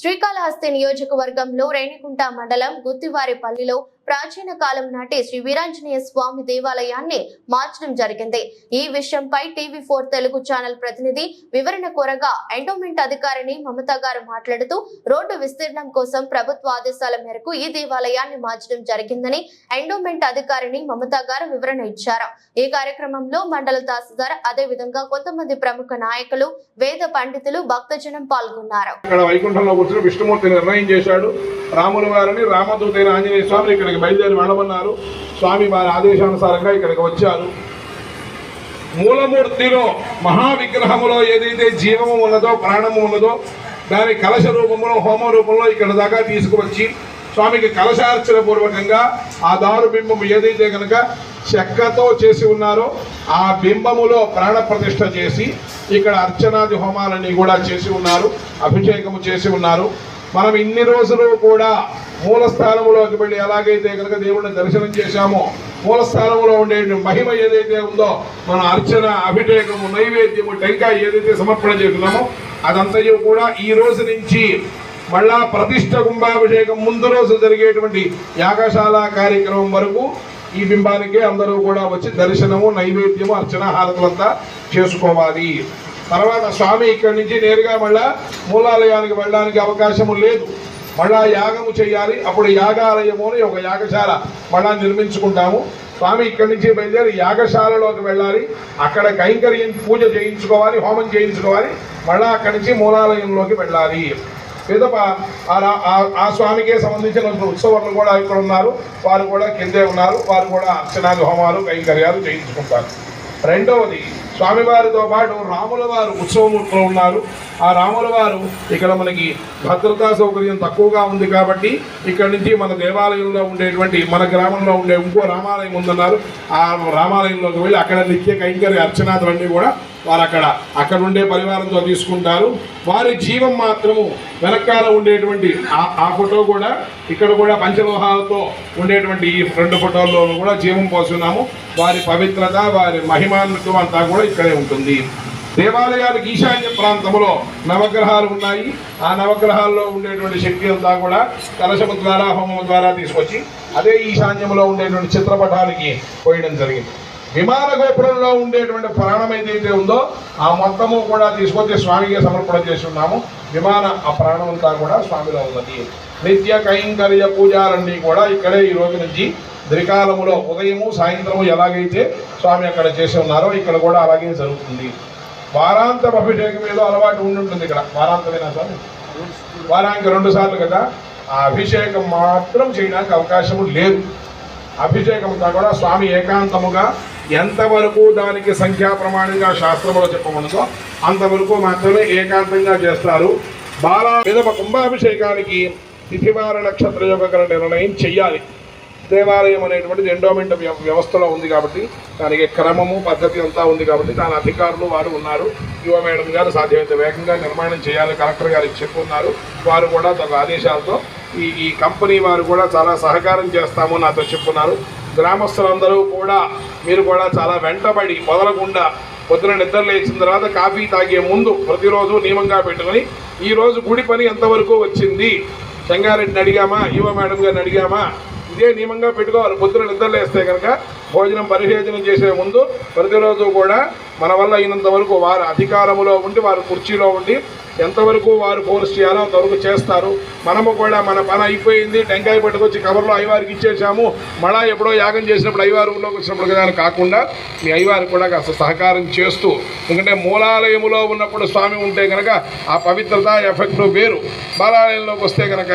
Srikalahasti నియోజకవర్గంలో రేణిగుంట మండలం గుత్తివారిపల్లిలో ప్రాచీన కాలం నాటి శ్రీ వీరాంజనేయ స్వామి దేవాలయాన్ని మార్చడం జరిగింది. ఈ విషయంపై టీవీ ఫోర్ తెలుగు ఛానల్ ప్రతినిధి వివరణ కోరగా ఎండోమెంట్ అధికారిని మమతా గారు మాట్లాడుతూ రోడ్డు విస్తీర్ణం కోసం ప్రభుత్వ ఆదేశాల మేరకు ఈ దేవాలయాన్ని మార్చడం జరిగిందని ఎండోమెంట్ అధికారిని మమతా గారు వివరణ ఇచ్చారు. ఈ కార్యక్రమంలో మండల తహసీల్దార్ అదే విధంగా కొంతమంది ప్రముఖ నాయకులు వేద పండితులు భక్తజనం పాల్గొన్నారు. ఇక్కడ విష్ణుమూర్తి నిర్ణయం చేశాడు. రాముల వారిని రామదూతైన ఆంజనేయ స్వామిని ఇక్కడికి బయలుదేరి వెళ్ళమన్నారు. స్వామి వారి ఆదేశానుసారంగా ఇక్కడికి వచ్చారు. మూలమూర్తిలో మహావిగ్రహములో ఏదైతే జీవము ఉన్నదో ప్రాణము ఉన్నదో దాని కలశ రూపంలో హోమ రూపంలో ఇక్కడ దాకా తీసుకువచ్చి స్వామికి కలశార్చన పూర్వకంగా ఆ దారు బింబము ఏదైతే కనుక చెక్కతో చేసి ఉన్నారో ఆ బింబములో ప్రాణప్రతిష్ఠ చేసి ఇక్కడ అర్చనాది హోమాలన్నీ కూడా చేసి ఉన్నారు అభిషేకము చేసి ఉన్నారు. మనం ఇన్ని రోజులు కూడా మూల స్థానంలోకి వెళ్ళి ఎలాగైతే కనుక దేవుడిని దర్శనం చేశామో మూల స్థానంలో ఉండే మహిమ ఏదైతే ఉందో మన అర్చన అభిషేకము నైవేద్యము టెంకాయ ఏదైతే సమర్పణ చేస్తున్నామో అదంతయు కూడా ఈ రోజు నుంచి మళ్ళా ప్రతిష్ట కుంభాభిషేకం ముందు రోజు జరిగేటువంటి యాగశాల కార్యక్రమం వరకు ఈ బింబానికి అందరూ కూడా వచ్చి దర్శనము నైవేద్యము అర్చన హారతులంతా చేసుకోవాలి. తర్వాత స్వామి ఇక్కడి నుంచి నేరుగా మళ్ళా మూలాలయానికి వెళ్ళడానికి అవకాశము లేదు. మళ్ళా యాగము చేయాలి. అప్పుడు యాగాలయము అని ఒక యాగశాల మళ్ళా నిర్మించుకుంటాము. స్వామి ఇక్కడి నుంచి బయలుదేరి యాగశాలలోకి వెళ్ళాలి. అక్కడ కైంకర్యం పూజ చేయించుకోవాలి హోమం చేయించుకోవాలి. మళ్ళా అక్కడి నుంచి మూలాలయంలోకి వెళ్ళాలి. పిదప ఆ రా- ఆ- స్వామికే సంబంధించిన ఉత్సవాలు కూడా ఇక్కడ ఉన్నారు. వారు కూడా కిందే ఉన్నారు. వారు కూడా అర్చనాది హోమాలు కైంకర్యాలు చేయించుకుంటారు. రెండవది స్వామివారితో పాటు రాముల వారు ఉత్సవమూర్తిలో ఉన్నారు. ఆ రాముల వారు ఇక్కడ మనకి భద్రతా సౌకర్యం తక్కువగా ఉంది కాబట్టి ఇక్కడ నుంచి మన దేవాలయంలో ఉండేటువంటి మన గ్రామంలో ఉండే ఇంకో రామాలయం ఉందన్నారు. ఆ రామాలయంలోకి వెళ్ళి అక్కడ నిత్య కైంకర్య అర్చనాథులన్నీ కూడా వారు అక్కడ అక్కడ ఉండే పరివారంతో తీసుకుంటారు. వారి జీవం మాత్రము వెనకాల ఉండేటువంటి ఆ- ఆ ఫోటో కూడా ఇక్కడ కూడా పంచలోహాలతో ఉండేటువంటి ఈ రెండు ఫోటోల్లోనూ కూడా జీవం పోస్తున్నాము వారి పవిత్రత వారి మహిమాన్వితం అంతా కూడా ఇక్కడే ఉంటుంది. దేవాలయాలకు ఈశాన్య ప్రాంతంలో నవగ్రహాలు ఉన్నాయి. ఆ నవగ్రహాల్లో ఉండేటువంటి శక్తి అంతా కూడా కలశము ద్వారా హోమం ద్వారా తీసుకొచ్చి అదే ఈశాన్యంలో ఉండేటువంటి చిత్రపటానికి పోయడం జరిగింది. విమాన గోపురంలో ఉండేటువంటి ప్రాణం ఏదైతే ఉందో ఆ మొత్తము కూడా తీసుకొచ్చి స్వామికి సమర్పణ చేసి ఉన్నాము. విమాన ఆ ప్రాణం అంతా కూడా స్వామిలో ఉన్నది. నిత్య కైంకర్య పూజాలన్నీ కూడా ఇక్కడే ఈ రోజు నుంచి ద్రికాలములో ఉదయము సాయంత్రము ఎలాగైతే స్వామి అక్కడ చేసి ఉన్నారో ఇక్కడ కూడా అలాగే జరుగుతుంది. వారాంతం అభిషేకం ఏదో అలవాటు ఉండి ఉంటుంది ఇక్కడ. వారాంతమేనా స్వామి? వారానికి రెండు సార్లు కదా. ఆ అభిషేకం మాత్రం చేయడానికి అవకాశము లేదు. అభిషేకం కూడా స్వామి ఏకాంతముగా ఎంతవరకు దానికి సంఖ్యా ప్రమాణంగా శాస్త్రంలో చెప్పబడిందో అంతవరకు మాత్రమే ఏకాంతంగా చేస్తారు. బాలా విధమ కుంభాభిషేకానికి తిథివార నక్షత్ర యోగకర నిర్ణయం చెయ్యాలి. దేవాలయం అనేటువంటిది ఎండోమెంట్ వ్యవస్థలో ఉంది కాబట్టి దానికి క్రమము పద్ధతి అంతా ఉంది కాబట్టి దాని అధికారులు వారు ఉన్నారు. యువ మేడం గారు సాధ్యమైతే వేగంగా నిర్మాణం చేయాలి కలెక్టర్ గారికి చెప్పున్నారు. వారు కూడా తన ఆదేశాలతో ఈ ఈ కంపెనీ వారు కూడా చాలా సహకారం చేస్తాము నాతో చెప్పున్నారు. గ్రామస్తులందరూ కూడా మీరు కూడా చాలా వెంటబడి మొదలకుండా పొద్దున నిద్ర లేచిన తర్వాత కాఫీ తాగే ముందు ప్రతిరోజు నియమంగా పెట్టుకొని ఈరోజు గుడి పని ఎంతవరకు వచ్చింది? చెంగారెడ్డిని అడిగామా? యువ మేడం గారిని అడిగామా? ఇదే నియమంగా పెట్టుకోవాలి. పొద్దున నిద్రలేస్తే కనుక భోజనం పరిశోధనం చేసే ముందు ప్రతిరోజు కూడా మన వల్ల అయినంత వరకు వారు అధికారములో ఉండి వారు కుర్చీలో ఉండి ఎంతవరకు వారు ఫోర్స్ చేయాలో అంతవరకు చేస్తారు. మనము కూడా మన పని అయిపోయింది టెంకాయ పట్టుకొచ్చి కవర్లో అయ్యవారికి ఇచ్చేసాము మళ్ళా ఎప్పుడో యాగం చేసినప్పుడు అయ్యవారు వచ్చినప్పుడు దాన్ని కాకుండా మీ అయ్యవారికి కూడా కాస్త సహకారం చేస్తూ ఎందుకంటే మూలాలయములో ఉన్నప్పుడు స్వామి ఉంటే కనుక ఆ పవిత్రత ఎఫెక్ట్ వేరు. బాలాలయంలోకి వస్తే కనుక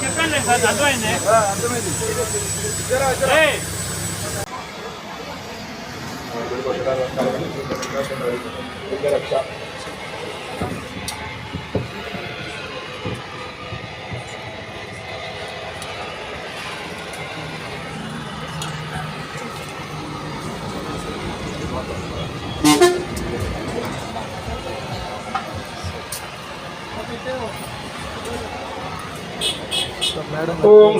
చెప్పండి సార్ అర్థమైంది. అర్థమైంది. ఏయ్, ఓం సుమంగళీరియం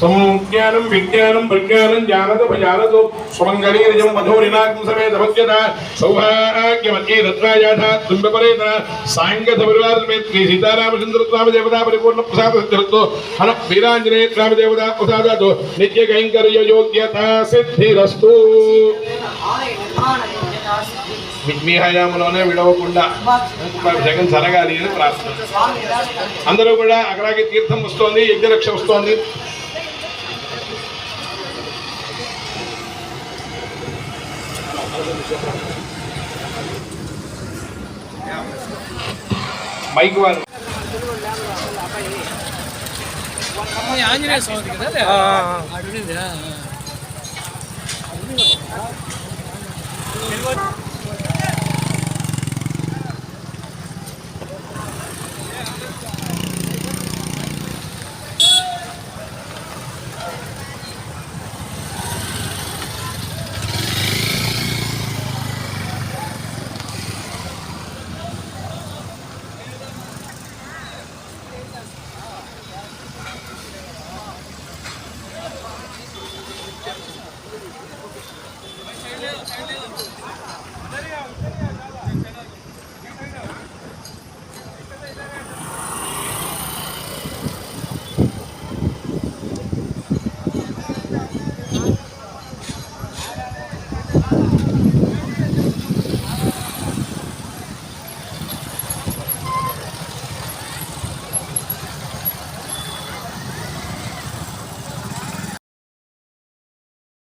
సంజ్ఞానం విజ్ఞానం ప్రజ్ఞానం జానత భజానతు మధోరినాకం వధూరిమాగం సమేతమస్యత సౌభాగ్యమధ్యే దంతాజాతం విపరేతన సాంగత పరివార శ్రీ సీతారామచంద్ర స్వామి దేవతా పరిపూర్ణ ప్రసాద సిద్ధిరస్తు హన వీరాంజనేయ స్వామి దేవతా ప్రసాదాతు నిత్య కైంకర్య యోగ్యత సిద్ధిరస్తు మీ- విడవకుండా జగన్ జరగాలి అని ప్రార్థన. అందరూ కూడా అక్కడికి తీర్థం వస్తోంది యజ్ఞరక్ష వస్తోంది. మైక్ వారు అమ్మాయి ఆంజనేయ స్వామి కదా అడిగింది